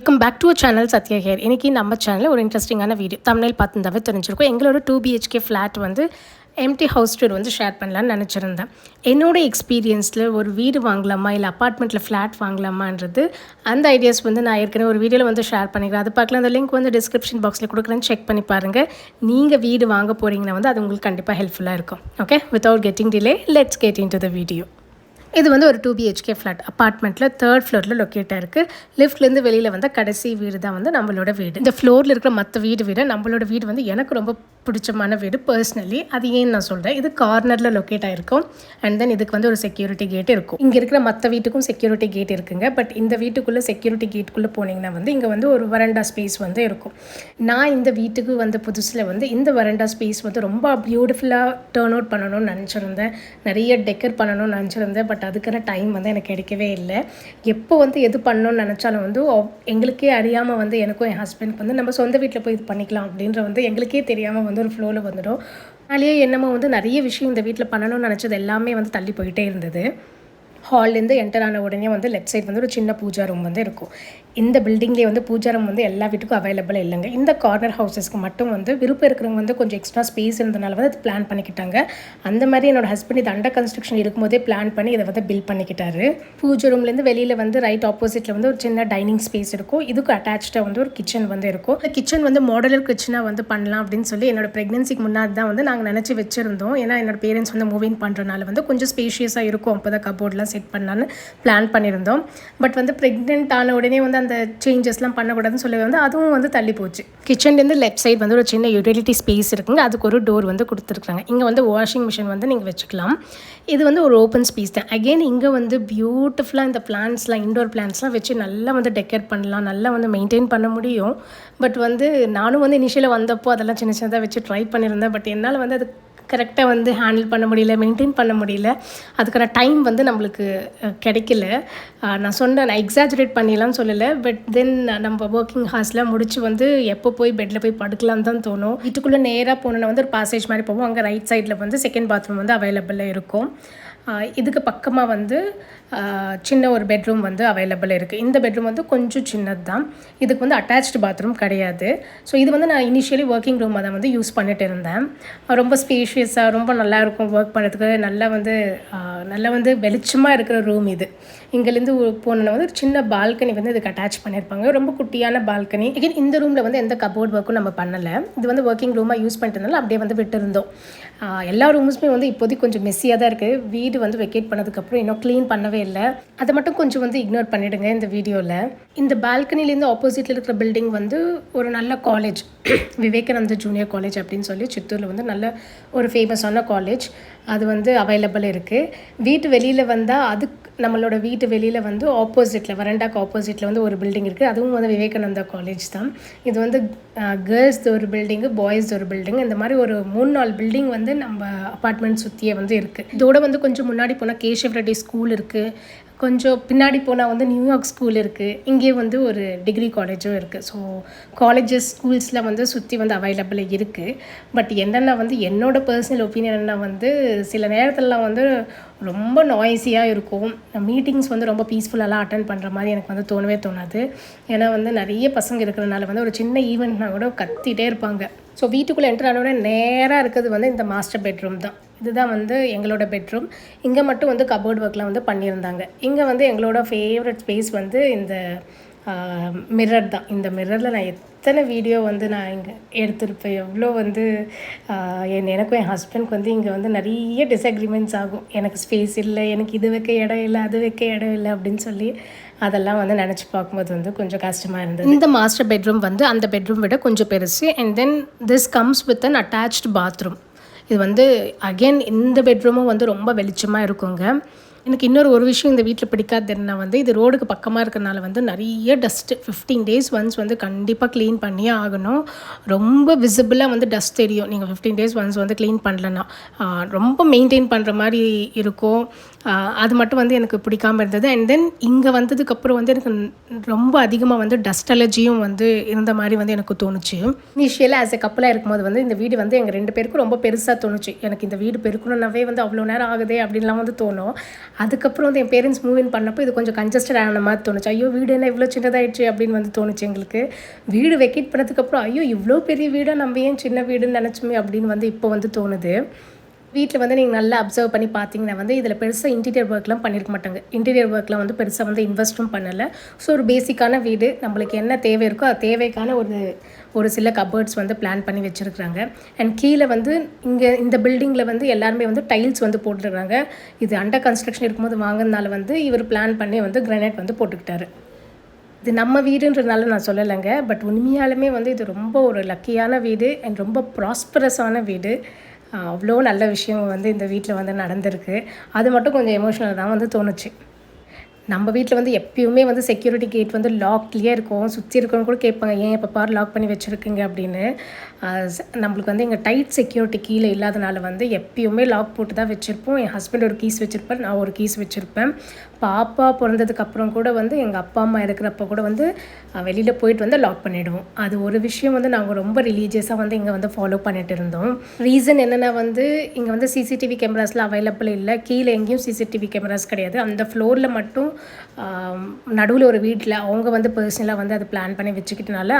Welcome back to channel Sathya here இன்றைக்கி நம்ம சேனலில் ஒரு இன்ட்ரெஸ்டிங்கான வீடியோ தமிழில் பார்த்துருந்தாவே தெரிஞ்சிருக்கும். எங்களோட டூ பிஹெச்கே ஃப்ளாட் வந்து எம்டி ஹவுஸ் டூர் வந்து ஷேர் பண்ணலான்னு நினச்சிருந்தேன். என்னோட எக்ஸ்பீரியன்ஸில் ஒரு வீடு வாங்கலாமா இல்லை அப்பார்ட்மெண்ட்டில் ஃப்ளாட் வாங்கலாமான்றது அந்த ஐடியாஸ் வந்து நான் ஏற்கனவே ஒரு வீடியோவில் வந்து ஷேர் பண்ணிக்கிறேன். அது பார்க்கலாம். அந்த லிங்க் வந்து டிஸ்கிரிப்ஷன் பாக்ஸில் கொடுக்குறேன்னு செக் பண்ணி பாருங்கள் நீங்கள் வீடு வாங்க போகிறீங்கன்னா வந்து அது உங்களுக்கு கண்டிப்பாக ஹெல்ப்ஃபுல்லாக இருக்கும். Okay without getting delay let's get in to the video இது வந்து ஒரு டூ பிஹெச்கே ஃப்ளாட் அப்பார்ட்மெண்ட்டில் தேர்ட் ஃப்ளோரில் லொக்கேட் ஆயிருக்கு. லிஃப்ட்லேருந்து வெளியில் வந்த கடைசி வீடு தான் வந்து நம்மளோட வீடு. இந்த ஃப்ளோரில் இருக்கிற மற்ற வீடு விட நம்மளோட வீடு வந்து எனக்கு ரொம்ப பிடிச்சமான வீடு பர்சனலி அது ஏன்னு நான் சொல்கிறேன் இது கார்னரில் லொக்கேட் ஆகிருக்கும் அண்ட் தென் இதுக்கு வந்து ஒரு செக்யூரிட்டி கேட் இருக்கும். இங்கே இருக்கிற மற்ற வீட்டுக்கும் செக்யூரிட்டி கேட் இருக்குங்க. பட் இந்த வீட்டுக்குள்ளே செக்யூரிட்டி கேட்டுக்குள்ளே போனீங்கன்னா வந்து இங்கே வந்து ஒரு வரண்டா ஸ்பேஸ் வந்து இருக்கும். நான் இந்த வீட்டுக்கு வந்த புதுசில் வந்து இந்த வரண்டா ஸ்பேஸ் வந்து ரொம்ப பியூட்டிஃபுல்லாக டேர்ன் அவுட் பண்ணணும்னு நினச்சிருந்தேன். நிறைய டெக்கர் பண்ணணும்னு நினச்சிருந்தேன். பட் பட் அதுக்கான டைம் வந்து எனக்கு கிடைக்கவே இல்லை. எப்போ வந்து எது பண்ணணும்னு நினச்சாலும் வந்து எங்களுக்கே அறியாமல் வந்து எனக்கும் என் ஹஸ்பண்ட்க்கு வந்து நம்ம சொந்த வீட்டில் போய் இது பண்ணிக்கலாம் அப்படின்ற வந்து எங்களுக்கே தெரியாமல் வந்து ஒரு ஃப்ளோவில் வந்துடும். அதனாலேயே என்னமோ வந்து நிறைய விஷயம் இந்த வீட்டில் பண்ணணும்னு நினச்சது எல்லாமே வந்து தள்ளி போயிட்டே இருந்தது. ஹால்லேருந்து என்டர் ஆன உடனே வந்து லெஃப்ட் சைடு வந்து ஒரு சின்ன பூஜா ரூம் வந்து இருக்கும். இந்த பில்டிங்லேயே வந்து பூஜா ரூம் வந்து எல்லா வீட்டுக்கும் அவைலபிள் இல்லைங்க. இந்த கார்னர் ஹவுசஸ்க்கு மட்டும் வந்து விருப்பம் இருக்கிறவங்க வந்து கொஞ்சம் எக்ஸ்ட்ரா ஸ்பேஸ் இருந்தனால வந்து அது பிளான் பண்ணிக்கிட்டாங்க. அந்த மாதிரி என்னோட ஹஸ்பண்ட் இது அண்டர் கன்ஸ்ட்ரக்ஷன் இருக்கும்போதே பிளான் பண்ணி இதை வந்து பில் பண்ணிக்கிட்டாரு. பூஜை ரூம்லேருந்து வெளியில் வந்து ரைட் ஆப்போசிட்டில் வந்து ஒரு சின்ன டைனிங் ஸ்பேஸ் இருக்கும். இதுக்கு அட்டாச்சாக வந்து ஒரு கிச்சன் வந்து இருக்கும். இந்த கிச்சன் வந்து மாடலர் கிச்சனாக வந்து பண்ணலாம் அப்படின்னு சொல்லி என்னோட ப்ரெக்னன்சிக்கு முன்னாடி தான் வந்து நாங்கள் நினச்சி வச்சுருந்தோம். ஏன்னா என்னோட பேரண்ட்ஸ் வந்து மூவிங் பண்ணுறனால வந்து கொஞ்சம் ஸ்பேஷியஸாக இருக்கும். அப்போ தான் கபோர்ட்லாம் செட் பண்ணலான்னு பிளான் பண்ணியிருந்தோம் பட் வந்து ப்ரெக்னென்ட் ஆன உடனே வந்து அந்த சேஞ்சஸ்லாம் பண்ணக்கூடாதுன்னு சொல்லி வந்து அதுவும் வந்து தள்ளி போச்சு. கிச்சன்லேருந்து லெஃப்ட் சைடு வந்து ஒரு சின்ன யூட்டிலிட்டி ஸ்பேஸ் இருக்குங்க. அதுக்கு ஒரு டோர் வந்து கொடுத்துருக்காங்க இங்கே வந்து வாஷிங் மிஷின் வந்து நீங்கள் வச்சுக்கலாம். இது வந்து ஒரு ஓப்பன் ஸ்பேஸ் தான். அகெயின் இங்கே வந்து பியூட்டிஃபுல்லாக இந்த பிளான்ஸ்லாம் இண்டோர் பிளான்ஸ்லாம் வச்சு நல்லா வந்து டெக்கரேட் பண்ணலாம். நல்லா வந்து மெயின்டைன் பண்ண முடியும். பட் வந்து நானும் வந்து இனிஷியலாக வந்தப்போ அதெல்லாம் சின்ன சின்னதாக வச்சு ட்ரை பண்ணியிருந்தேன். பட் என்னால் வந்து அது கரெக்டாக வந்து ஹேண்டில் பண்ண முடியல மெயின்டைன் பண்ண முடியல. அதுக்கான டைம் வந்து நம்மளுக்கு கிடைக்கல. நான் சொன்னேன் நான் எக்ஸாஜுரேட் பண்ணிடலாம்னு சொல்லலை. பட் தென் நம்ம ஒர்க்கிங் ஹார்ஸ்லாம் முடிச்சு வந்து எப்போ போய் பெட்டில் போய் படுக்கலாம்னு தான் தோணும். வீட்டுக்குள்ளே நேராக போனோன்னா வந்து ஒரு பாசேஜ் மாதிரி போவோம். அங்கே ரைட் சைடில் வந்து செகண்ட் பாத்ரூம் வந்து அவைலபிளாக இருக்கும். இதுக்கு பக்கமாக வந்து சின்ன ஒரு பெட்ரூம் வந்து அவைலபிள் இருக்குது இந்த பெட்ரூம் வந்து கொஞ்சம் சின்னது தான் இதுக்கு வந்து அட்டாச்டு பாத்ரூம் கிடையாது. ஸோ இது வந்து நான் இனிஷியலி ஒர்க்கிங் ரூமாக தான் வந்து யூஸ் பண்ணிட்டு இருந்தேன். ரொம்ப ஸ்பேஷியஸாக ரொம்ப நல்லாயிருக்கும் ஒர்க் பண்ணுறதுக்கு நல்லா வந்து நல்லா வந்து வெளிச்சமாக இருக்கிற ரூம் இது. இங்கேருந்து போனோன்னா வந்து ஒரு சின்ன பால்கனி வந்து இதுக்கு அட்டாச் பண்ணியிருப்பாங்க. ரொம்ப குட்டியான பால்கனி. Again இந்த ரூமில் வந்து எந்த கபோர்ட் ஒர்க்கும் நம்ம பண்ணலை. இது வந்து ஒர்க்கிங் ரூமாக யூஸ் பண்ணிட்டதுனால அப்படியே வந்து விட்டுருந்தோம். எல்லா ரூம்ஸுமே வந்து இப்போதைக்கு கொஞ்சம் மெஸ்ஸியாக தான் இருக்குது வீடு வந்து வெக்கேட் பண்ணதுக்கப்புறம் இன்னும் க்ளீன் பண்ணவே இல்லை. அதை மட்டும் கொஞ்சம் வந்து இக்னோர் பண்ணிவிடுங்க இந்த வீடியோவில் இந்த பால்கனிலேருந்து ஆப்போசிட்டில் இருக்கிற பில்டிங் வந்து ஒரு நல்ல காலேஜ் விவேகானந்த ஜூனியர் காலேஜ் அப்படின்னு சொல்லி சித்தூரில் வந்து நல்ல ஒரு ஃபேமஸான காலேஜ் அது வந்து அவைலபிள் இருக்குது வீட்டு வெளியில் வந்தால் அதுக்கு நம்மளோட வீட்டு வெளியில் வந்து ஆப்போசிட்டில் வரண்டாக்கு ஆப்போசிட்டில் வந்து ஒரு பில்டிங் இருக்குது அதுவும் வந்து விவேகானந்தா காலேஜ் தான். இது வந்து கேர்ள்ஸ் ஒரு பில்டிங்கு பாய்ஸ் ஒரு பில்டிங் இந்த மாதிரி ஒரு மூணு நாலு பில்டிங் வந்து நம்ம அப்பார்ட்மெண்ட் சுற்றியே வந்து இருக்குது இதோட வந்து கொஞ்சம் முன்னாடி போனால் கேஷவ் ரெட்டி ஸ்கூல் இருக்குது கொஞ்சம் பின்னாடி போனால் வந்து நியூயார்க் ஸ்கூல் இருக்குது இங்கே வந்து ஒரு டிகிரி காலேஜும் இருக்குது ஸோ காலேஜஸ் ஸ்கூல்ஸில் வந்து சுற்றி வந்து அவைலபிள் இருக்குது பட் என்னென்னா வந்து என்னோட பர்சனல் ஒப்பீனியன்னா வந்து சில நேரத்துலலாம் வந்து ரொம்ப நாய்ஸியாக இருக்கும். மீட்டிங்ஸ் வந்து ரொம்ப பீஸ்ஃபுல்லாலாம் அட்டன் பண்ணுற மாதிரி எனக்கு வந்து தோணவே தோணாது. ஏன்னா வந்து நிறைய பசங்க இருக்கிறனால வந்து ஒரு சின்ன ஈவெண்ட்னா கூட கத்திட்டே இருப்பாங்க. ஸோ வீட்டுக்குள்ளே என்ட்ரானோட நேராக இருக்கிறது வந்து இந்த மாஸ்டர் பெட்ரூம் தான். இதுதான் வந்து எங்களோட பெட்ரூம். இங்கே மட்டும் வந்து கபோர்ட் ஒர்க்லாம் வந்து பண்ணியிருந்தாங்க. இங்கே வந்து எங்களோட ஃபேவரட் ஸ்பேஸ் வந்து இந்த மிரர் தான். இந்த மிரரில் நான் எத்தனை வீடியோ வந்து நான் இங்கே எடுத்திருப்பேன் எவ்வளோ வந்து என் எனக்கும் என் ஹஸ்பண்ட்க்கு வந்து இங்கே வந்து நிறைய டிஸ்அக்ரிமெண்ட்ஸ் ஆகும். எனக்கு ஸ்பேஸ் இல்லை எனக்கு இது வைக்க இடம் இல்லை அது வைக்க இடம் இல்லை அப்படின்னு சொல்லி அதெல்லாம் வந்து நினச்சி பார்க்கும்போது வந்து கொஞ்சம் கஷ்டமாக இருந்தது. இந்த மாஸ்டர் பெட்ரூம் வந்து அந்த பெட்ரூம் விட கொஞ்சம் பெருசு. And then this comes with an attached bathroom இது வந்து அகைன் இந்த பெட்ரூமும் வந்து ரொம்ப வெளிச்சமாக இருக்குங்க. எனக்கு இன்னொரு ஒரு விஷயம் இந்த வீட்டில் பிடிக்காது என்ன வந்து இது ரோடுக்கு பக்கமாக இருக்கிறனால வந்து நிறைய டஸ்ட்டு ஃபிஃப்டீன் டேஸ் ஒன்ஸ் வந்து கண்டிப்பாக க்ளீன் பண்ணியே ஆகணும். ரொம்ப விசிபிளாக வந்து டஸ்ட் தெரியும். நீங்கள் ஃபிஃப்டீன் டேஸ் ஒன்ஸ் வந்து க்ளீன் பண்ணலன்னா. ரொம்ப மெயின்டைன் பண்ணுற மாதிரி இருக்கும். அது மட்டும் வந்து எனக்கு பிடிக்காம இருந்தது. அண்ட் தென் இங்கே வந்ததுக்கப்புறம் வந்து எனக்கு ரொம்ப அதிகமாக வந்து டஸ்ட் அலர்ஜியும் வந்து இருந்த மாதிரி வந்து எனக்கு தோணுச்சு. இனிஷியலாக ஆஸ் எ கப்பலாக இருக்கும்போது வந்து இந்த வீடு வந்து எங்கள் ரெண்டு பேருக்கும் ரொம்ப பெருசாக தோணுச்சு. எனக்கு இந்த வீடு பெருக்கணுன்னாவே வந்து அவ்வளோ நேரம் ஆகுதே அப்படின்லாம் வந்து தோணும். அதுக்கப்புறம் வந்து என் பேரண்ட்ஸ் மூவ் இன் பண்ணப்போ இது கொஞ்சம் கன்ஜஸ்டட் ஆன மாதிரி தோணுச்சு. ஐயோ வீடு என்ன இவ்வளோ சின்னதாயிடுச்சு அப்படின்னு வந்து தோணுச்சு எங்களுக்கு. வீடு வெக்கேட் பண்ணதுக்கப்புறம் ஐயோ இவ்வளோ பெரிய வீடாக நம்ம ஏன் சின்ன வீடுன்னு நினச்சோமே அப்படின்னு வந்து இப்போ வந்து தோணுது. வீட்டில் வந்து நீங்கள் நல்லா அப்சர்வ் பண்ணி பார்த்தீங்கன்னா வந்து இதில் பெருசாக இன்டீரியர் ஒர்க்லாம் பண்ணியிருக்க மாட்டாங்க. இன்டீரியர் ஒர்க்லாம் வந்து பெருசாக வந்து இன்வெஸ்ட்டும் பண்ணலை. ஸோ ஒரு பேசிக்கான வீடு நம்மளுக்கு என்ன தேவை இருக்கோ அது தேவைக்கான ஒரு ஒரு சில கபர்ட்ஸ் வந்து பிளான் பண்ணி வச்சுருக்குறாங்க. அண்ட் கீழே வந்து இங்கே இந்த பில்டிங்கில் வந்து எல்லாருமே வந்து டைல்ஸ் வந்து போட்டுருக்காங்க. இது அண்டர் கன்ஸ்ட்ரக்ஷன் இருக்கும்போது வாங்கினால வந்து இவர் பிளான் பண்ணி வந்து கிரானைட் வந்து போட்டுக்கிட்டாரு. இது நம்ம வீடுன்றதுனால நான் சொல்லலைங்க. பட் உண்மையாலுமே வந்து இது ரொம்ப ஒரு லக்கியான வீடு அண்ட் ரொம்ப ப்ராஸ்பரஸான வீடு. அவ்வளோ நல்ல விஷயம் வந்து இந்த வீட்டில் வந்து நடந்திருக்கு. அது மட்டும் கொஞ்சம் எமோஷ்னல் தான் வந்து தோணுச்சு. நம்ம வீட்டில் வந்து எப்பயுமே வந்து செக்யூரிட்டி கேட் வந்து லாக்லேயே இருக்கும். சுற்றி இருக்கவங்க கூட கேட்பாங்க ஏன் எப்போ பார் லாக் பண்ணி வச்சுருக்கீங்க அப்படின்னு. நம்மளுக்கு வந்து எங்கள் டைட் செக்யூரிட்டி கீழே இல்லாதனால வந்து எப்பயுமே லாக் போட்டு தான் வச்சுருப்போம். என் ஹஸ்பண்ட் ஒரு கீஸ் வச்சுருப்பேன் நான் ஒரு கீஸ் வச்சுருப்பேன். பாப்பா பிறந்ததுக்கப்புறம் கூட வந்து எங்கள் அப்பா அம்மா இருக்கிறப்ப கூட வந்து வெளியில் போயிட்டு வந்து லாக் பண்ணிவிடுவோம் அது ஒரு விஷயம் வந்து நாங்கள் ரொம்ப ரிலீஜியஸாக வந்து இங்கே வந்து ஃபாலோ பண்ணிட்டு இருந்தோம். ரீசன் என்னென்னா வந்து இங்கே வந்து சிசிடிவி கேமராஸ்லாம் அவைலபிள் இல்லை. கீழே எங்கேயும் சிசிடிவி கேமராஸ் கிடையாது. அந்த ஃப்ளோரில் மட்டும் நடுவில் ஒரு வீட்டில் அவங்க வந்து பர்சனலாக வந்து அதை பிளான் பண்ணி வச்சுக்கிட்டனால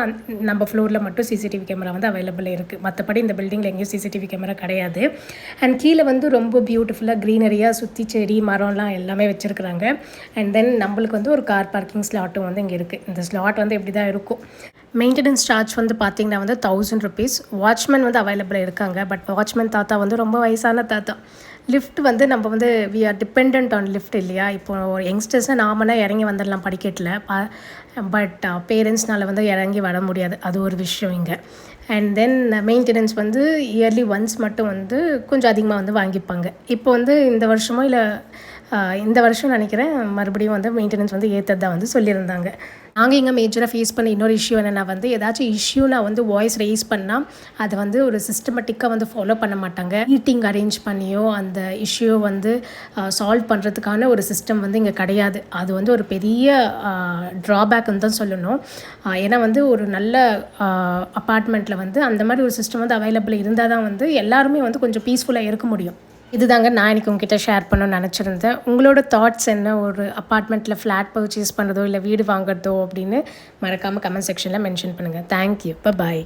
நம்ம ஃப்ளோரில் மட்டும் சிசிடிவி கேமரா வந்து அவைலபிள் இருக்குது மற்றபடி இந்த பில்டிங்கில் எங்கேயும் சிசிடிவி கேமரா கிடையாது. அண்ட் கீழே வந்து ரொம்ப பியூட்டிஃபுல்லாக க்ரீனரியாக சுற்றி செடி மரம்லாம் எல்லாமே வச்சுருக்குறாங்க. அண்ட் தென் நம்மளுக்கு வந்து ஒரு கார் பார்க்கிங் ஸ்லாட்டும் வந்து இங்கே இருக்குது இந்த ஸ்லாட் வந்து எப்படி தான் இருக்கும்? மெயின்டெனன்ஸ் சார்ஜ் வந்து பார்த்திங்கன்னா வந்து தௌசண்ட் ருபீஸ் வாட்ச்மேன் வந்து அவைலபிள் இருக்காங்க. பட் வாட்ச்மேன் தாத்தா வந்து ரொம்ப வயசான தாத்தா. லிஃப்ட் வந்து நம்ம வந்து we are depend on lift இல்லையா? இப்போ ஒரு யங்ஸ்டர்ஸை நாமனா இறங்கி வந்துடலாம் படிக்கட்டில். பட் பேரண்ட்ஸ்னால் uh, வந்து இறங்கி வர முடியாது. அது ஒரு விஷயம் இங்கே. அண்ட் தென் மெயின்டெனன்ஸ் வந்து இயர்லி ஒன்ஸ் மட்டும் வந்து கொஞ்சம் அதிகமாக வந்து வாங்கிப்பாங்க. இப்போ வந்து இந்த வருஷமோ இல்லை இந்த வருஷம் நினைக்கிறேன் மறுபடியும் வந்து மெயின்டெனன்ஸ் வந்து ஏற்றது தான் வந்து சொல்லியிருந்தாங்க. நாங்கள் இங்கே மேஜராக ஃபேஸ் பண்ண இன்னொரு இஷ்யூ என்னென்னா வந்து ஏதாச்சும் இஷ்யூ நான் வந்து வாய்ஸ் ரைஸ் பண்ணால் அதை வந்து ஒரு சிஸ்டமேட்டிக்காக வந்து ஃபாலோ பண்ண மாட்டாங்க. மீட்டிங் அரேஞ்ச் பண்ணியோ அந்த இஷ்யூ வந்து சால்வ் பண்ணுறதுக்கான ஒரு சிஸ்டம் வந்து இங்கே கிடையாது. அது வந்து ஒரு பெரிய ட்ராபேக்னு தான் சொல்லணும். ஏன்னா வந்து ஒரு நல்ல அப்பார்ட்மெண்ட்டில் வந்து அந்த மாதிரி ஒரு சிஸ்டம் வந்து அவைலபிள் இருந்தால் தான் வந்து எல்லாருமே வந்து கொஞ்சம் பீஸ்ஃபுல்லாக இருக்க முடியும். இதுதாங்க நான் இன்றைக்கி உங்ககிட்ட ஷேர் பண்ணணும்னு நினச்சிருந்தேன். உங்களோட தாட்ஸ் என்ன? ஒரு அப்பார்ட்மெண்ட்டில் ஃப்ளாட் பர்ச்சேஸ் பண்ணுறதோ இல்லை வீடு வாங்குறதோ அப்படின்னு மறக்காமல் கமெண்ட் செக்ஷனில் மென்ஷன் பண்ணுங்கள் தேங்க்யூ பாய்